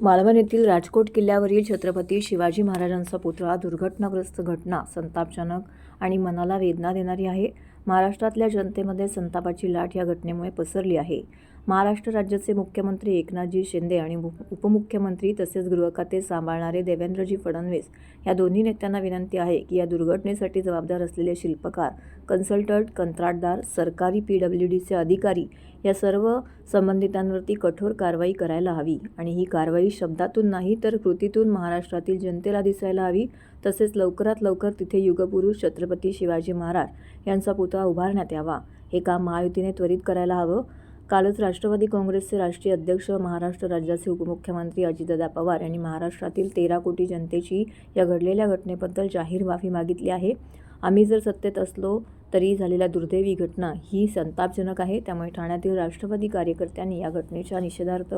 मालवण येथील राजकोट किल्ल्यावरील छत्रपती शिवाजी महाराजांचा पुतळा दुर्घटनाग्रस्त घटना संतापजनक आणि मनाला वेदना देणारी आहे. महाराष्ट्रातल्या जनतेमध्ये संतापाची लाट या घटनेमुळे पसरली आहे. महाराष्ट्र राज्याचे मुख्यमंत्री एकनाथजी शिंदे आणि उपमुख्यमंत्री तसेच गृहखाते सांभाळणारे देवेंद्रजी फडणवीस या दोन्ही नेत्यांना विनंती आहे की या दुर्घटनेसाठी जबाबदार असलेले शिल्पकार कन्सल्टंट कंत्राटदार सरकारी पी डब्ल्यू डीचे अधिकारी या सर्व संबंधितांवरती कठोर कारवाई करायला हवी आणि ही कारवाई शब्दातून नाही तर कृतीतून महाराष्ट्रातील जनतेला दिसायला हवी. तसेच लवकरात लवकर तिथे युगपुरुष छत्रपती शिवाजी महाराज यांचा पुतळा उभारण्यात यावा. हे काम महायुतीने त्वरित करायला हवं. कालच राष्ट्रवादी काँग्रेसचे राष्ट्रीय अध्यक्ष महाराष्ट्र राज्याचे उपमुख्यमंत्री अजितदादा पवार यांनी महाराष्ट्रातील तेरा कोटी जनतेची या घडलेल्या घटनेबद्दल जाहीर माफी मागितली आहे. आम्ही जर सत्तेत असलो तरी झालेल्या दुर्दैवी घटना ही संतापजनक आहे. त्यामुळे ठाण्यातील राष्ट्रवादी कार्यकर्त्यांनी या घटनेच्या निषेधार्थ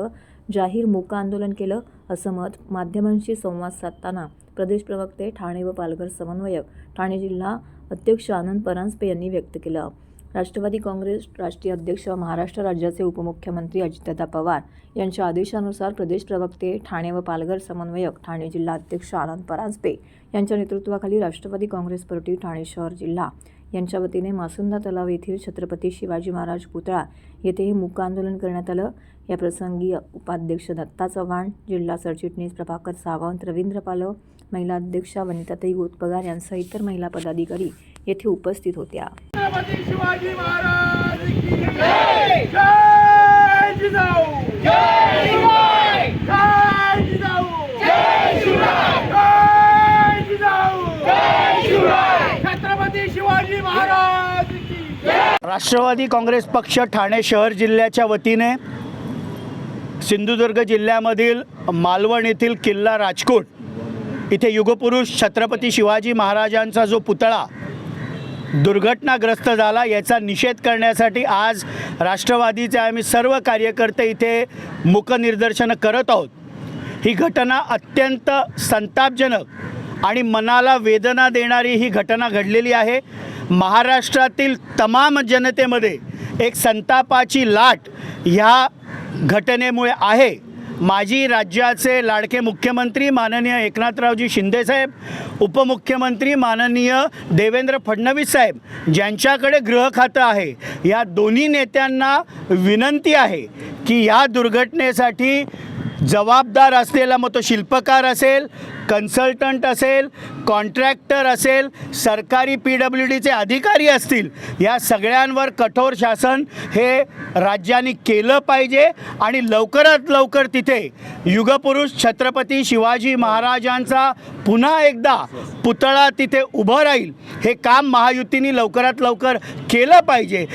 जाहीर मुका आंदोलन केलं असं मत माध्यमांशी संवाद साधताना प्रदेश प्रवक्ते ठाणे व पालघर समन्वयक ठाणे जिल्हा अध्यक्ष आनंद परांजपे यांनी व्यक्त केलं. राष्ट्रवादी काँग्रेस राष्ट्रीय अध्यक्ष व महाराष्ट्र राज्याचे उपमुख्यमंत्री अजितदादा पवार यांच्या आदेशानुसार प्रदेश प्रवक्ते ठाणे व पालघर समन्वयक ठाणे जिल्हा अध्यक्ष आनंद परांजपे यांच्या नेतृत्वाखाली राष्ट्रवादी काँग्रेस पार्टी ठाणे शहर जिल्हा यांच्या वतीने मासुंदा तलाव येथील छत्रपती शिवाजी महाराज पुतळा येथेही मूक आंदोलन करण्यात आलं. या प्रसंगी उपाध्यक्ष दत्ता चव्हाण जिल्हा सरचिटणीस प्रभाकर सावंत रवींद्र पालव महिला अध्यक्षा वनिताताई गोतपगार यांसह इतर महिला पदाधिकारी येथे उपस्थित होत्या. शिवाजी महाराज की जय। जय। जिजाऊ। जय शिवाय। जय जिजाऊ। जय शिवाय जय जिजाऊ। जय शिवाय छत्रपती शिवाजी महाराज की जय। राष्ट्रवादी काँग्रेस पक्ष ठाणे शहर जिल्ह्याच्या वतीने सिंधुदुर्ग जिल्ह्यामधील मालवण येथील किल्ला राजकोट इथे युगपुरुष छत्रपती शिवाजी महाराजांचा जो पुतळा दुर्घटनाग्रस्त झाला. याचा निषेध करण्यासाठी आज राष्ट्रवादीचे आम्ही सर्व कार्यकर्ते इथे मुकनिर्दर्शनं करत आहोत. ही घटना अत्यंत संतापजनक आणि मनाला वेदना देणारी ही घटना घडलेली आहे. महाराष्ट्रातील तमाम जनतेमध्ये एक संतापाची लाट ह्या घटनेमुळे आहे. माजी राज्याचे लाडके मुख्यमंत्री माननीय एकनाथरावजी शिंदेसाहेब उपमुख्यमंत्री माननीय देवेंद्र फडणवीस साहेब ज्यांच्याकडे गृह खातं आहे या दोन्ही नेत्यांना विनंती आहे की या दुर्घटनेसाठी जबाबदार असलेला मग तो शिल्पकार असेल कन्सल्टंट असेल कॉन्ट्रॅक्टर असेल सरकारी पी डब्ल्यू डीचे अधिकारी असतील या सगळ्यांवर कठोर शासन हे राज्याने केलं पाहिजे आणि लवकरात लवकर तिथे युगपुरुष छत्रपती शिवाजी महाराजांचा पुन्हा एकदा पुतळा तिथे उभं राहील. हे काम महायुतीने लवकरात लवकर केलं पाहिजे.